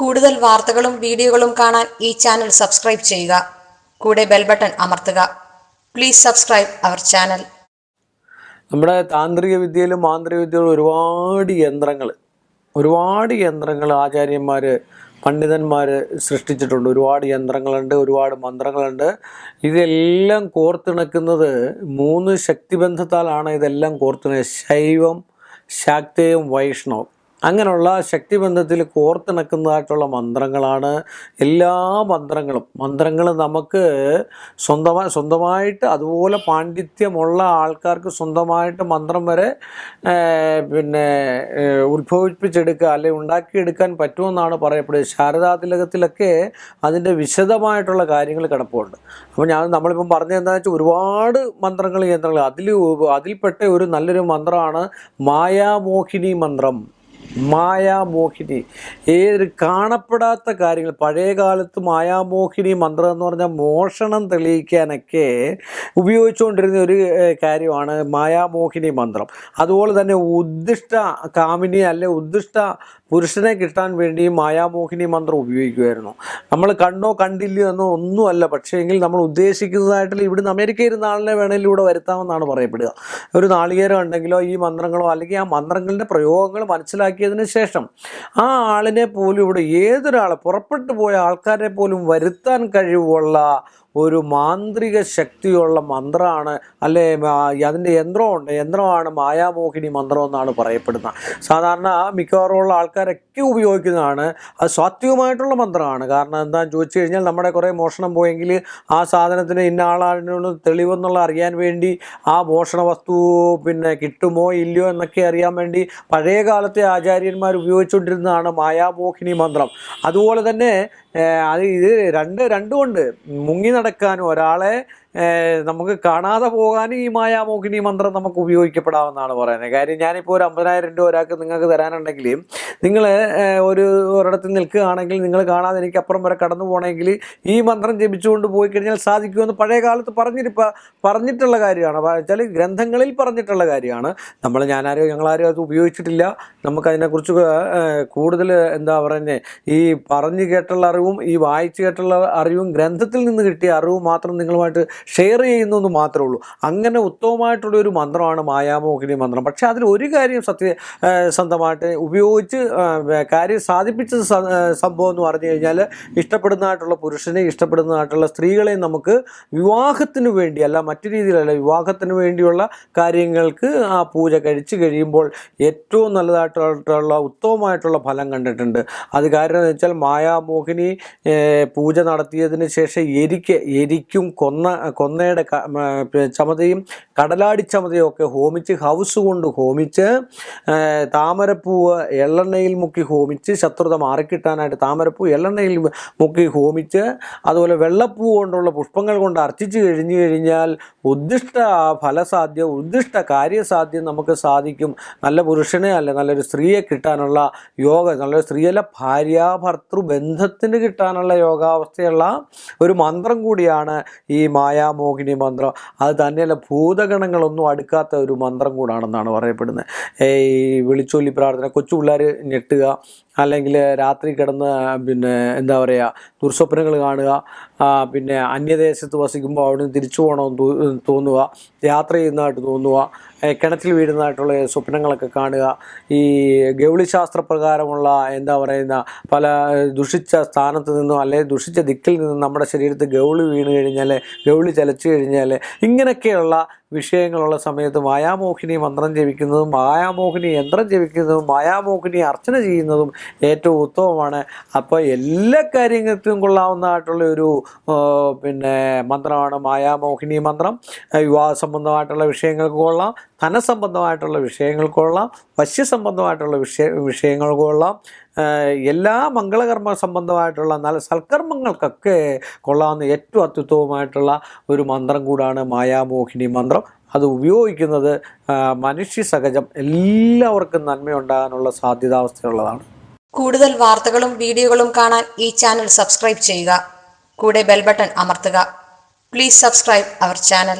കൂടുതൽ വാർത്തകളും വീഡിയോകളും കാണാൻ ഈ ചാനൽ സബ്സ്ക്രൈബ് ചെയ്യുക. കൂടെ ബെൽ ബട്ടൺ അമർത്തുക. പ്ലീസ് സബ്സ്ക്രൈബ് അവർ ചാനൽ നമ്മുടെ താന്ത്രിക വിദ്യയിലും മാന്ത്രിക വിദ്യയിലും ഒരുപാട് യന്ത്രങ്ങൾ ഒരുപാട് യന്ത്രങ്ങൾ ആചാര്യന്മാർ പണ്ഡിതന്മാർ സൃഷ്ടിച്ചിട്ടുണ്ട്. ഒരുപാട് യന്ത്രങ്ങളുണ്ട് ഒരുപാട് മന്ത്രങ്ങളുണ്ട്. ഇതെല്ലാം കോർത്തിണക്കുന്നത് മൂന്ന് ശക്തിബന്ധത്താലാണ്. ഇതെല്ലാം കോർത്തിണ ശൈവം ശാക്തേയം വൈഷ്ണവം. അങ്ങനെയുള്ള ശക്തിബന്ധത്തിൽ കോർത്തിണക്കുന്നതായിട്ടുള്ള മന്ത്രങ്ങളാണ് എല്ലാ മന്ത്രങ്ങളും. മന്ത്രങ്ങൾ നമുക്ക് സ്വന്തമായി സ്വന്തമായിട്ട് അതുപോലെ പാണ്ഡിത്യമുള്ള ആൾക്കാർക്ക് സ്വന്തമായിട്ട് മന്ത്രം വരെ പിന്നെ ഉത്ഭവിപ്പിച്ചെടുക്കുക അല്ലെങ്കിൽ ഉണ്ടാക്കിയെടുക്കാൻ പറ്റുമെന്നാണ് പറയപ്പെടുന്നത്. ശാരദാതിലകത്തിലൊക്കെ അതിന്റെ വിശദമായിട്ടുള്ള കാര്യങ്ങൾ കിടപ്പുണ്ട്. അപ്പോൾ ഞാൻ നമ്മളിപ്പം പറഞ്ഞതെന്താ വെച്ചാൽ ഒരുപാട് മന്ത്രങ്ങൾ യന്ത്രങ്ങൾ. അതിൽ അതിൽപ്പെട്ട ഒരു നല്ലൊരു മന്ത്രമാണ് മായാമോഹിനി മന്ത്രം. മായാമോഹിനി. ഏത് കാണപ്പെടാത്ത കാര്യങ്ങൾ പഴയ കാലത്ത് മായാമോഹിനി മന്ത്രം എന്ന് പറഞ്ഞാൽ മോഷണം തെളിയിക്കാനൊക്കെ ഉപയോഗിച്ചുകൊണ്ടിരുന്ന ഒരു കാര്യമാണ് മായാമോഹിനി മന്ത്രം. അതുപോലെ തന്നെ ഉദ്ദിഷ്ട കാമിനി അല്ലെ ഉദ്ദിഷ്ട പുരുഷനെ കിട്ടാൻ വേണ്ടി മായാമോഹിനി മന്ത്രം ഉപയോഗിക്കുമായിരുന്നു. നമ്മൾ കണ്ടോ കണ്ടില്ലയോ എന്നോ ഒന്നുമല്ല പക്ഷേ എങ്കിൽ നമ്മൾ ഉദ്ദേശിക്കുന്നതായിട്ടുള്ള ഇവിടുന്ന് അമേരിക്കയിൽ നാളിനെ വേണമെങ്കിൽ ഇവിടെ വരുത്താമെന്നാണ് പറയപ്പെടുക. ഒരു നാളികേരം ഉണ്ടെങ്കിലോ ഈ മന്ത്രങ്ങളോ അല്ലെങ്കിൽ ആ മന്ത്രങ്ങളുടെ പ്രയോഗങ്ങൾ മനസ്സിലാക്കിയതിന് ശേഷം ആ ആളിനെ പോലും ഇവിടെ ഏതൊരാളെ പുറപ്പെട്ടു പോയ ആൾക്കാരെ പോലും വരുത്താൻ കഴിവുള്ള ഒരു മാന്ത്രിക ശക്തിയുള്ള മന്ത്രമാണ് അല്ലെ അതിന്റെ യന്ത്രമുണ്ട്. യന്ത്രമാണ് മായാമോഹിനി മന്ത്രം എന്നാണ് പറയപ്പെടുന്നത്. സാധാരണ മിക്കവാറുമുള്ള ആൾക്കാരൊക്കെ ഉപയോഗിക്കുന്നതാണ്. അത് സാത്വികമായിട്ടുള്ള മന്ത്രമാണ്. കാരണം എന്താണെന്ന് ചോദിച്ചു കഴിഞ്ഞാൽ നമ്മുടെ കുറേ മോഷണം പോയെങ്കിൽ ആ സാധനത്തിന് ഇന്ന ആളാണ് തെളിവെന്നുള്ള അറിയാൻ വേണ്ടി ആ മോഷണ വസ്തു പിന്നെ കിട്ടുമോ ഇല്ലയോ എന്നൊക്കെ അറിയാൻ വേണ്ടി പഴയ കാലത്തെ ആചാര്യന്മാർ ഉപയോഗിച്ചുകൊണ്ടിരുന്നതാണ് മായാമോഹിനി മന്ത്രം. അതുപോലെ തന്നെ അത് ഇത് രണ്ട് രണ്ടുമുണ്ട്. മുങ്ങി നടക്കാനും ഒരാളെ നമുക്ക് കാണാതെ പോകാനും ഈ മായാമോഹിനി മന്ത്രം നമുക്ക് ഉപയോഗിക്കപ്പെടാമെന്നാണ് പറയുന്നത്. കാര്യം ഞാനിപ്പോൾ ഒരു അമ്പതിനായിരം രൂപ ഒരാൾക്ക് നിങ്ങൾക്ക് തരാനുണ്ടെങ്കിൽ നിങ്ങൾ ഒരു ഒരിടത്ത് നിൽക്കുകയാണെങ്കിൽ നിങ്ങൾ കാണാതെ എനിക്ക് അപ്പുറം വരെ കടന്നു പോകണമെങ്കിൽ ഈ മന്ത്രം ജപിച്ചുകൊണ്ട് പോയി കഴിഞ്ഞാൽ സാധിക്കുമെന്ന് പഴയ കാലത്ത് പറഞ്ഞിരിപ്പ പറഞ്ഞിട്ടുള്ള കാര്യമാണ്. വെച്ചാൽ ഗ്രന്ഥങ്ങളിൽ പറഞ്ഞിട്ടുള്ള കാര്യമാണ്. നമ്മൾ ഞാനാരോ ഞങ്ങളാരും അത് ഉപയോഗിച്ചിട്ടില്ല. നമുക്കതിനെക്കുറിച്ച് കൂടുതൽ എന്താ പറയുന്നത് ഈ പറഞ്ഞു കേട്ടുള്ള അറിവും ഈ വായിച്ചു കേട്ടുള്ള അറിവും ഗ്രന്ഥത്തിൽ നിന്ന് കിട്ടിയ അറിവും മാത്രം നിങ്ങളുമായിട്ട് ഷെയർ ചെയ്യുന്നു എന്ന് മാത്രമേ ഉള്ളൂ. അങ്ങനെ ഉത്തമമായിട്ടുള്ള ഒരു മന്ത്രമാണ് മായാമോഹിനി മന്ത്രം. പക്ഷേ അതിൽ ഒരു കാര്യം സത്യസന്ധമായിട്ട് ഉപയോഗിച്ച് കാര്യം സാധിപ്പിച്ച സംഭവം എന്ന് പറഞ്ഞു കഴിഞ്ഞാൽ ഇഷ്ടപ്പെടുന്നതായിട്ടുള്ള പുരുഷനെ ഇഷ്ടപ്പെടുന്നതായിട്ടുള്ള സ്ത്രീകളെ നമുക്ക് വിവാഹത്തിന് വേണ്ടി അല്ല മറ്റു രീതിയിലല്ല വിവാഹത്തിന് വേണ്ടിയുള്ള കാര്യങ്ങൾക്ക് ആ പൂജ കഴിച്ചു കഴിയുമ്പോൾ ഏറ്റവും നല്ലതായിട്ടുള്ള ഉത്തമമായിട്ടുള്ള ഫലം കണ്ടിട്ടുണ്ട്. അത് കാരണം എന്ന് വെച്ചാൽ മായാമോഹിനി പൂജ നടത്തിയതിന് ശേഷം എരിക്ക് എരിക്കും കൊന്ന കൊന്നയുടെ ചമതയും കടലാടി ചമതയും ഒക്കെ ഹോമിച്ച് ഹൗസ് കൊണ്ട് ഹോമിച്ച് താമരപ്പൂവ് എള്ളെണ്ണയിൽ മുക്കി ഹോമിച്ച് ശത്രുത മാറിക്കിട്ടാനായിട്ട് താമരപ്പൂ എള്ളെണ്ണയിൽ മുക്കി ഹോമിച്ച് അതുപോലെ വെള്ളപ്പൂ കൊണ്ടുള്ള പുഷ്പങ്ങൾ കൊണ്ട് അർച്ചിച്ച് കഴിഞ്ഞു കഴിഞ്ഞാൽ ഉദ്ദിഷ്ട ഫലസാധ്യം ഉദ്ദിഷ്ട കാര്യസാധ്യം നമുക്ക് സാധിക്കും. നല്ല പുരുഷനെ അല്ല നല്ലൊരു സ്ത്രീയെ കിട്ടാനുള്ള യോഗ നല്ലൊരു സ്ത്രീയല്ല ഭാര്യാഭർത്തൃ ബന്ധത്തിന് കിട്ടാനുള്ള യോഗാവസ്ഥയുള്ള ഒരു മന്ത്രം കൂടിയാണ് ഈ മായാമോഹിനി മന്ത്രം. അത് തന്നെയല്ല ഭൂതഗണങ്ങളൊന്നും അടുക്കാത്ത ഒരു മന്ത്രം കൂടാണെന്നാണ് പറയപ്പെടുന്നത്. ഈ വിളിച്ചൊല്ലി പ്രാർത്ഥന കൊച്ചു പിള്ളേർ ഞെട്ടുക അല്ലെങ്കിൽ രാത്രി കിടന്ന് പിന്നെ എന്താ പറയുക ദുർസ്വപ്നങ്ങൾ കാണുക പിന്നെ അന്യദേശത്ത് വസിക്കുമ്പോൾ അവിടുന്ന് തിരിച്ചു പോകണമെന്ന് തോന്നുക യാത്ര ചെയ്യുന്നതായിട്ട് തോന്നുക കിണറ്റിൽ വീഴുന്നതായിട്ടുള്ള സ്വപ്നങ്ങളൊക്കെ കാണുക ഈ ഗൗളിശാസ്ത്ര പ്രകാരമുള്ള എന്താ പറയുന്ന പല ദുഷിച്ച സ്ഥാനത്ത് നിന്നും അല്ലെങ്കിൽ ദുഷിച്ച ദിക്കിൽ നിന്നും നമ്മുടെ ശരീരത്തിൽ ഗൗളി വീണ് കഴിഞ്ഞാൽ ഗൗളി ചലച്ചു കഴിഞ്ഞാൽ ഇങ്ങനെയൊക്കെയുള്ള വിഷയങ്ങളുള്ള സമയത്ത് മായാമോഹിനി മന്ത്രം ജപിക്കുന്നതും മായാമോഹിനി യന്ത്രം ജപിക്കുന്നതും മായാമോഹിനി അർച്ചന ചെയ്യുന്നതും ഏറ്റവും ഉത്തമമാണ്. അപ്പോൾ എല്ലാ കാര്യങ്ങൾക്കും കൊള്ളാവുന്നതായിട്ടുള്ള ഒരു പിന്നെ മന്ത്രമാണ് മായാമോഹിനി മന്ത്രം. വിവാഹ സംബന്ധമായിട്ടുള്ള വിഷയങ്ങൾക്ക് കൊള്ളാം. ധനസംബന്ധമായിട്ടുള്ള വിഷയങ്ങൾ കൊള്ളാം വശ്യസംബന്ധമായിട്ടുള്ള വിഷയ വിഷയങ്ങൾ കൊള്ളാം. എല്ലാ മംഗളകർമ്മ സംബന്ധമായിട്ടുള്ള നല്ല സൽക്കർമ്മങ്ങൾക്കൊക്കെ കൊള്ളാവുന്ന ഏറ്റവും അത്യുത്തമമായിട്ടുള്ള ഒരു മന്ത്രം കൂടാണ് മായാമോഹിനി മന്ത്രം. അത് ഉപയോഗിക്കുന്നത് മനുഷ്യ സഹജം എല്ലാവർക്കും നന്മയുണ്ടാകാനുള്ള സാധ്യതാവസ്ഥയുള്ളതാണ്. കൂടുതൽ വാർത്തകളും വീഡിയോകളും കാണാൻ ഈ ചാനൽ സബ്സ്ക്രൈബ് ചെയ്യുക. കൂടെ ബെൽബട്ടൺ അമർത്തുക. Please subscribe our channel